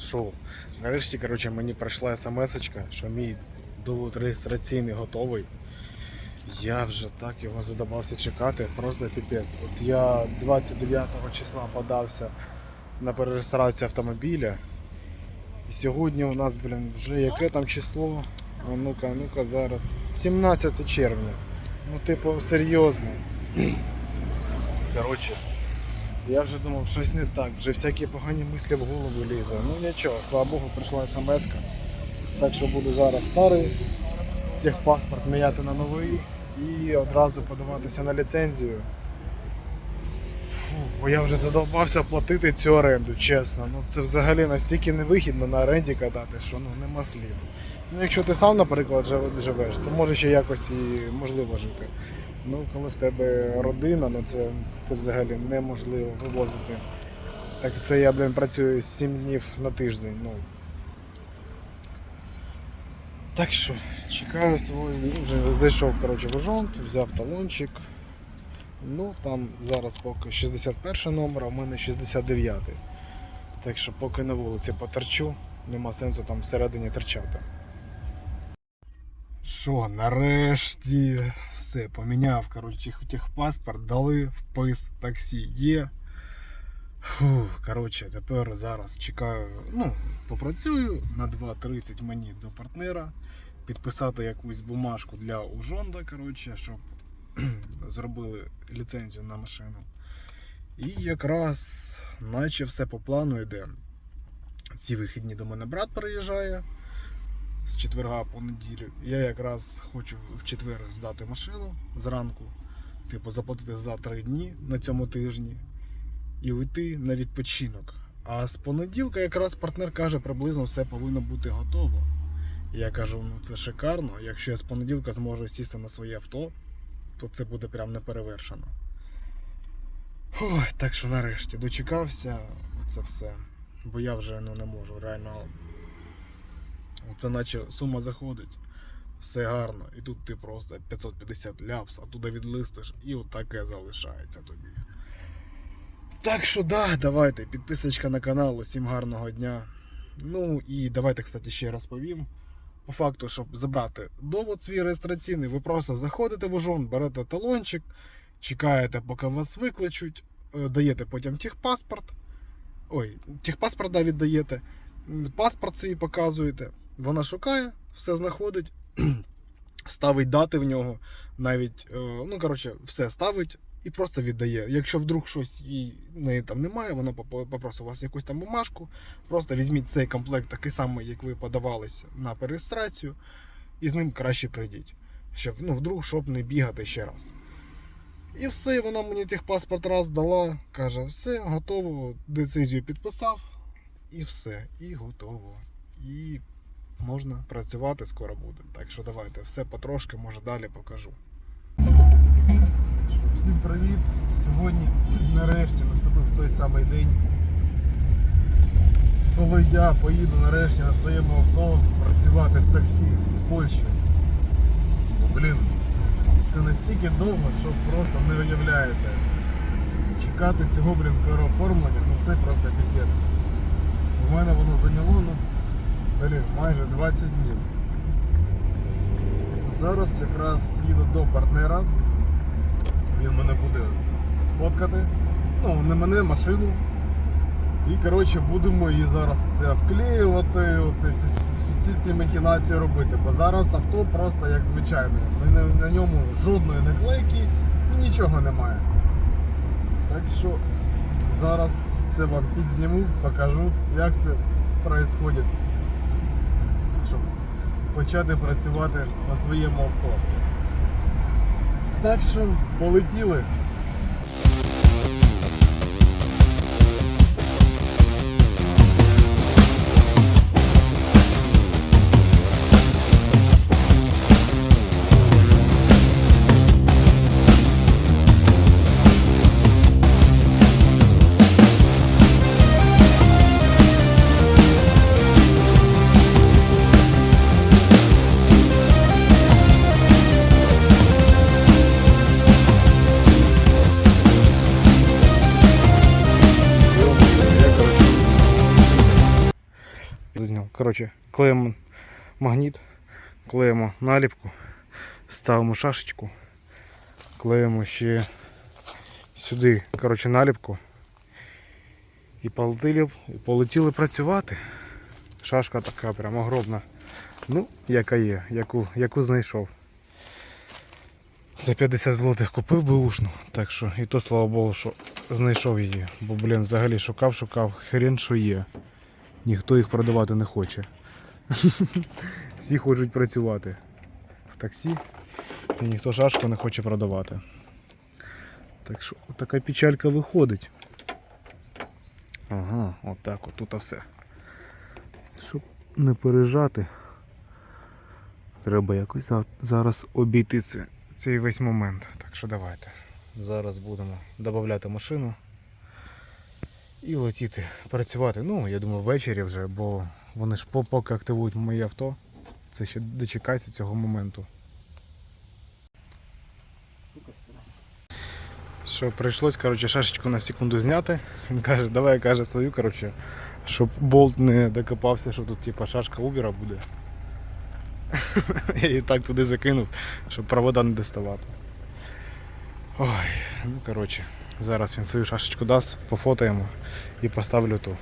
Шо? Нарешті, коротше, мені прийшла смс, що мій довод реєстраційний готовий. Я вже так його задавався чекати, просто піпець. От я 29 числа подався на перереєстрацію автомобіля. І сьогодні у нас, блін, вже яке там число? А ну-ка, ну-ка зараз. 17 червня. Ну, типу, серйозно. Коротше, я вже думав, щось не так, вже всякі погані мислі в голову лізли. Ну нічого, слава Богу, прийшла смс. -ка. Так що буду зараз старий техпаспорт міняти на новий і одразу подаватися на ліцензію. Фу, бо я вже задовбався платити цю оренду, чесно. Ну це взагалі настільки невигідно на оренді катати, що ну нема слів. Ну, якщо ти сам, наприклад, живеш, то може ще якось і можливо жити. Ну, коли в тебе родина, ну це, це взагалі неможливо вивозити. Так це я, блін, працюю 7 днів на тиждень. Ну. Так що, чекаю свою. ну, Вже зайшов коротше, в Ужонт, взяв талончик. Ну, там зараз поки 61 номер, а в мене 69. Так що поки на вулиці потерчу, нема сенсу там всередині терчати. Що, нарешті все, поміняв коротше, техпаспорт, дали впис таксі є. Фу, коротше, тепер зараз чекаю, ну, попрацюю на 2.30 мені до партнера, підписати якусь бумажку для Ужонда, коротше, щоб зробили ліцензію на машину. І якраз, наче все по плану йде. Ці вихідні до мене брат приїжджає з четверга по неділю. Я якраз хочу в четвер здати машину зранку, типу заплатити за три дні на цьому тижні і уйти на відпочинок. А з понеділка якраз партнер каже, приблизно все повинно бути готово. Я кажу, ну це шикарно. Якщо я з понеділка зможу сісти на своє авто, то це буде прям неперевершено. Ой, так що нарешті дочекався це все. Бо я вже ну, не можу реально. Це наче сума заходить. Все гарно. І тут ти просто 550 ляпс, а туди відлистиш і отаке залишається тобі. Так що да, давайте, підписочка на канал, усім гарного дня. Ну і давайте, кстати, ще розповім. По факту, щоб забрати довод свій реєстраційний, ви просто заходите в ужон, берете талончик, чекаєте, поки вас викличуть, е, даєте потім техпаспорт. Ой, техпаспорт да, віддаєте, паспорт свій показуєте. Вона шукає, все знаходить, ставить дати в нього, навіть, е, ну коротше, все ставить і просто віддає. Якщо вдруг щось їй неї там немає, вона попросить у вас якусь там бумажку. Просто візьміть цей комплект такий самий, як ви подавались на перереєстрацію, і з ним краще прийдіть. Щоб ну, вдруг щоб не бігати ще раз. І все, вона мені техпаспорт раз дала, каже, все, готово, децизію підписав, і все, і готово. І можна працювати скоро буде. Так що давайте, все потрошки, може далі покажу. Всім привіт! Сьогодні нарешті наступив той самий день, коли я поїду нарешті на своєму авто працювати в таксі в Польщі. Бо, блін, це настільки довго, що просто не уявляєте. Чекати цього, блін, переоформлення, ну це просто піпець. У мене воно зайняло, ну, блін, майже 20 днів. Зараз якраз їду до партнера. Він мене буде фоткати. Ну, не мене, машину. І коротше будемо її зараз це вклеювати, оце, всі, всі ці махінації робити. Бо зараз авто просто як звичайне. На, на ньому жодної наклейки, ну, нічого немає. Так що зараз це вам підзніму, покажу, як це відбувається. Щоб почати працювати на своєму авто. Так що полетіли. Коротше, клеїмо магніт, клеїмо наліпку, ставимо шашечку, клеїмо ще сюди коротше, наліпку. І полетіли, полетіли працювати. Шашка така прям огромна. Ну, яка є, яку, яку знайшов. За 50 злотих купив бушну, так що і то слава Богу, що знайшов її. Бо, блін, взагалі шукав, шукав, хрен що є. Ніхто їх продавати не хоче. Всі хочуть працювати в таксі, і ніхто шашку не хоче продавати. Так що така печалька виходить. Ага, отак от тут все. Щоб не пережати, треба якось за- зараз обійти це, цей весь момент. Так що давайте. Зараз будемо додати машину і летіти працювати. Ну, я думаю, ввечері вже, бо вони ж поки активують моє авто. Це ще дочекайся цього моменту. Що прийшлось, коротше, шашечку на секунду зняти. Він каже, давай каже свою, коротше, щоб болт не докопався, що тут типа шашка Убера буде. Я її так туди закинув, щоб провода не доставати. Ой, ну коротше, зараз він свою шашечку дасть, пофотаємо і поставлю ту.